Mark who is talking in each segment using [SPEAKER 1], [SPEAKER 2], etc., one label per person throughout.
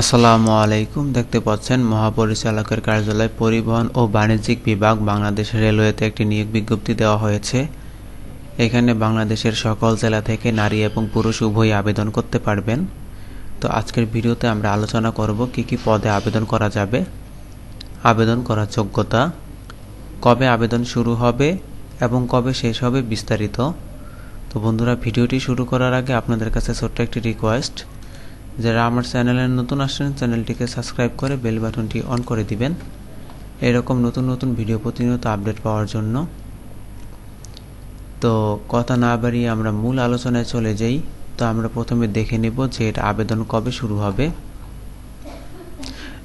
[SPEAKER 1] আসসালামু আলাইকুম। দেখতে পাচ্ছেন মহাপরিচালকের কার্যালয় পরিবহন ও বাণিজ্যিক বিভাগ বাংলাদেশ রেলওয়েতে একটি নিয়োগ বিজ্ঞপ্তি দেওয়া হয়েছে। এখানে বাংলাদেশের সকল জেলা থেকে নারী এবং পুরুষ উভয়ই আবেদন করতে পারবেন। তো আজকের ভিডিওতে আমরা আলোচনা করব কি কি পদে আবেদন করা যাবে, আবেদন করার যোগ্যতা, কবে আবেদন শুরু হবে এবং কবে শেষ হবে বিস্তারিত। তো বন্ধুরা, ভিডিওটি শুরু করার আগে আপনাদের কাছে ছোট্ট একটি রিকোয়েস্ট যারা আমার চ্যানেলে নতুন আসছেন, চ্যানেলটিকে সাবস্ক্রাইব করে বেল বাটনটি অন করে দিবেন। এরকম নতুন নতুন ভিডিও প্রতিনিয়ত আপডেট পাওয়ার জন্য। তো কথা না বাড়িয়ে আমরা মূল আলোচনায় চলে যাই। তো আমরা প্রথমে দেখে নেব যে এর আবেদন কবে শুরু হবে।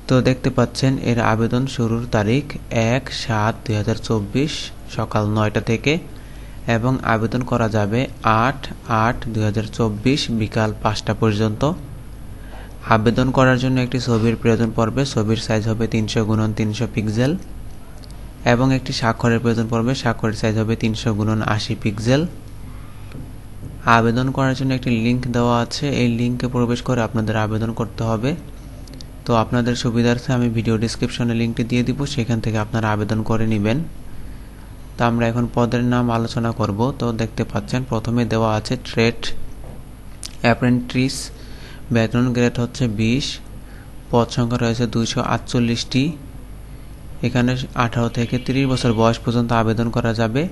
[SPEAKER 1] তো দেখতে পাচ্ছেন, এর আবেদন শুরুর তারিখ এক সাত দুই সকাল নয়টা থেকে। এবং আবেদন করা যাবে আট আট দুই বিকাল পাঁচটা পর্যন্ত। আবেদন করার জন্য একটি ছবির প্রয়োজন পড়বে। ছবির সাইজ হবে তিনশো গুণন তিনশো পিক্সেল এবং একটি স্বাক্ষরের প্রয়োজন পড়বে। স্বাক্ষরের সাইজ হবে তিনশো গুণন আশি পিক্সেল আবেদন করার জন্য একটি লিংক দেওয়া আছে। এই লিঙ্কে প্রবেশ করে আপনাদের আবেদন করতে হবে। তো আপনাদের সুবিধার্থে আমি ভিডিও ডিসক্রিপশনে লিঙ্কটি দিয়ে দিব। সেখান থেকে আপনারা আবেদন করে নেবেন। তো আমরা এখন পদের নাম আলোচনা করব। তো দেখতে পাচ্ছেন, প্রথমে দেওয়া আছে ট্রেড অ্যাপ্রেন্টিস বেতন গ্রেড হচ্ছে বিশ, পদ সংখ্যা রয়েছে দুইশো আটচল্লিশটি। এখানে আঠারো থেকে তিরিশ বছর বয়স পর্যন্ত আবেদন করা যাবে।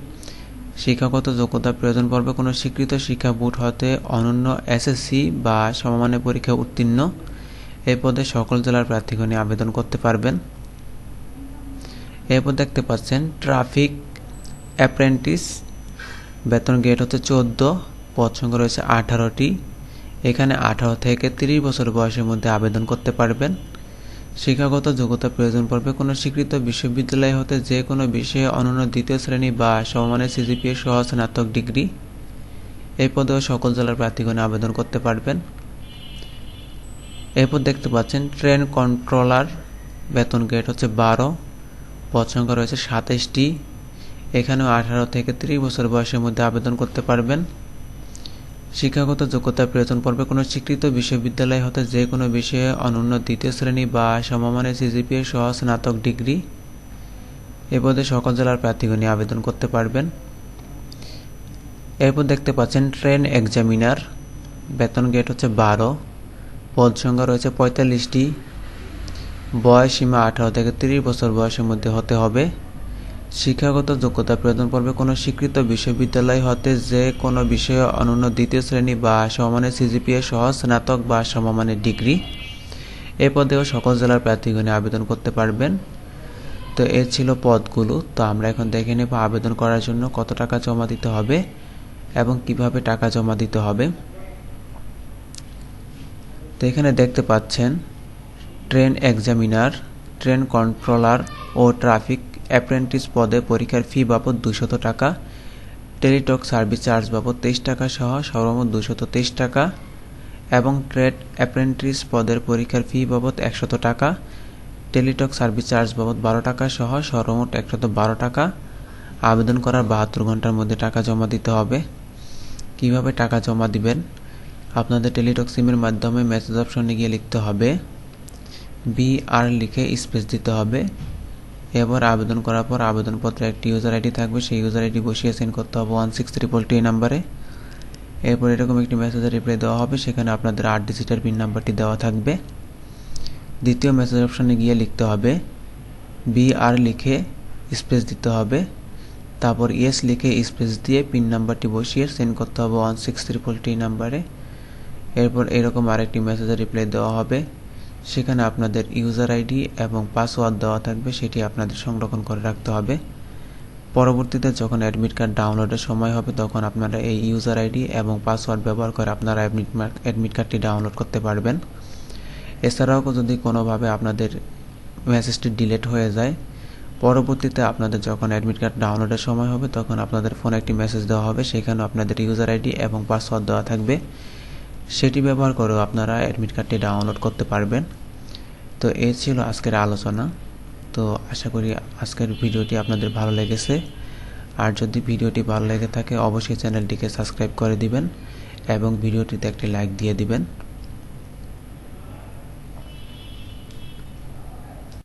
[SPEAKER 1] শিক্ষাগত যোগ্যতা প্রয়োজন পড়বে কোনো স্বীকৃত শিক্ষা বোর্ড হতে অনন্য এসএসসি বা সমমানের পরীক্ষা উত্তীর্ণ। এই পদে সকল জেলার প্রার্থীগণই আবেদন করতে পারবেন। এরপর দেখতে পাচ্ছেন, ট্রাফিক অ্যাপ্রেন্টিস, বেতন গ্রেড হচ্ছে চোদ্দ, পদ সংখ্যা রয়েছে আঠারোটি। এখানে আঠারো থেকে তিরিশ বছর বয়সের মধ্যে আবেদন করতে পারবেন। শিক্ষাগত যোগ্যতা প্রয়োজন পড়বে কোনো স্বীকৃত বিশ্ববিদ্যালয় হতে যে কোনো বিষয়ে অনন্য দ্বিতীয় শ্রেণি বা সমমানের সিজিপিএ সহ স্নাতক ডিগ্রি। এই পদেও সকল জেলার প্রার্থীগণে আবেদন করতে পারবেন। এরপর দেখতে পাচ্ছেন, ট্রেন কন্ট্রোলার বেতন গ্রেড হচ্ছে বারো, পদ সংখ্যা রয়েছে সাতাইশটি। এখানেও আঠারো থেকে তিরিশ বছর বয়সের মধ্যে আবেদন করতে পারবেন। শিক্ষাগত যোগ্যতার প্রয়োজন পর্বে কোনো স্বীকৃত বিশ্ববিদ্যালয় হতে যে কোনো বিষয়ে অনন্য দ্বিতীয় শ্রেণি বা সমমানের সিজিপিএ সহ স্নাতক ডিগ্রি এ পদে সকল জেলার প্রার্থীগণই আবেদন করতে পারবেন। এরপর দেখতে পাচ্ছেন ট্রেন এক্সামিনার, বেতন গেট হচ্ছে বারো, পদ সংখ্যা রয়েছে পঁয়তাল্লিশটি, বয়স সীমা আঠারো থেকে তিরিশ বছর বয়সের মধ্যে হতে হবে। শিক্ষাগত যোগ্যতা প্রয়োজন পড়বে কোনো স্বীকৃত বিশ্ববিদ্যালয় হতে যে কোনো বিষয়ে অনন্য দ্বিতীয় শ্রেণি বা সমমানের সিজিপিএ সহ স্নাতক বা সমমানের ডিগ্রি এ পদেও সকল জেলার প্রার্থীগণে আবেদন করতে পারবেন। তো এ ছিল পদগুলো। তো আমরা এখন দেখে নেব আবেদন করার জন্য কত টাকা জমা দিতে হবে এবং কীভাবে টাকা জমা দিতে হবে। তো এখানে দেখতে পাচ্ছেন, ট্রেন এক্সামিনার, ট্রেন কন্ট্রোলার ও ট্রাফিক অ্যাপ্রেন্টিস পদে পরীক্ষার ফি বাবদ দুশত টাকা, টেলিটক সার্ভিস চার্জ বাবদ তেইশ টাকা সহ সর্বমোট দুশত তেইশ টাকা এবং ট্রেড অ্যাপ্রেন্টিস পদের পরীক্ষার ফি বাবদ একশত টাকা, টেলিটক সার্ভিস চার্জ বাবদ বারো টাকা সহ সর্বমোট একশত বারো টাকা। আবেদন করার বাহাত্তর ঘণ্টার মধ্যে টাকা জমা দিতে হবে। কীভাবে টাকা জমা দিবেন? আপনাদের টেলিটক সিমের মাধ্যমে মেসেজ অপশনে গিয়ে লিখতে হবে। বি আর লিখে স্পেস দিতে হবে। এবার আবেদন করার পর আবেদনপত্রে একটি ইউজার আইডি থাকবে। সেই ইউজার আইডি বসিয়ে সেন্ড করতে হবে ওয়ান সিক্স ট্রিপল টু নাম্বারে এরপর এরকম একটি মেসেজের রিপ্লাই দেওয়া হবে। সেখানে আপনাদের আট ডিজিটের পিন নাম্বারটি দেওয়া থাকবে। দ্বিতীয় মেসেজ অপশনে গিয়ে লিখতে হবে বি আর লিখে স্পেস দিতে হবে। তারপর ইয়েস লিখে স্পেস দিয়ে পিন নাম্বারটি বসিয়ে সেন্ড করতে হবে ওয়ান সিক্স ট্রিপল টু নাম্বারে এরপর এরকম আরেকটি মেসেজের রিপ্লাই দেওয়া হবে। সেখানে আপনাদের ইউজার আইডি এবং পাসওয়ার্ড দেওয়া থাকবে, সেটি আপনাদের সংরক্ষণ করে রাখতে হবে। পরবর্তীতে যখন অ্যাডমিট কার্ড ডাউনলোডের সময় হবে, তখন আপনারা এই ইউজার আইডি এবং পাসওয়ার্ড ব্যবহার করে আপনারা অ্যাডমিট অ্যাডমিট কার্ডটি ডাউনলোড করতে পারবেন। এছাড়াও যদি কোনোভাবে আপনাদের মেসেজটি ডিলেট হয়ে যায়, পরবর্তীতে আপনাদের যখন অ্যাডমিট কার্ড ডাউনলোডের সময় হবে, তখন আপনাদের ফোনে একটি মেসেজ দেওয়া হবে সেখানে আপনাদের ইউজার আইডি এবং পাসওয়ার্ড দেওয়া থাকবে। সেটি ব্যবহার করেও আপনারা অ্যাডমিট কার্ডটি ডাউনলোড করতে পারবেন। তো এই ছিল আজকের আলোচনা। তো আশা করি আজকের ভিডিওটি আপনাদের ভালো লেগেছে। আর যদি ভিডিওটি ভালো লেগে থাকে, অবশ্যই চ্যানেলটিকে সাবস্ক্রাইব করে দিবেন এবং ভিডিওটিতে একটি লাইক দিয়ে দিবেন।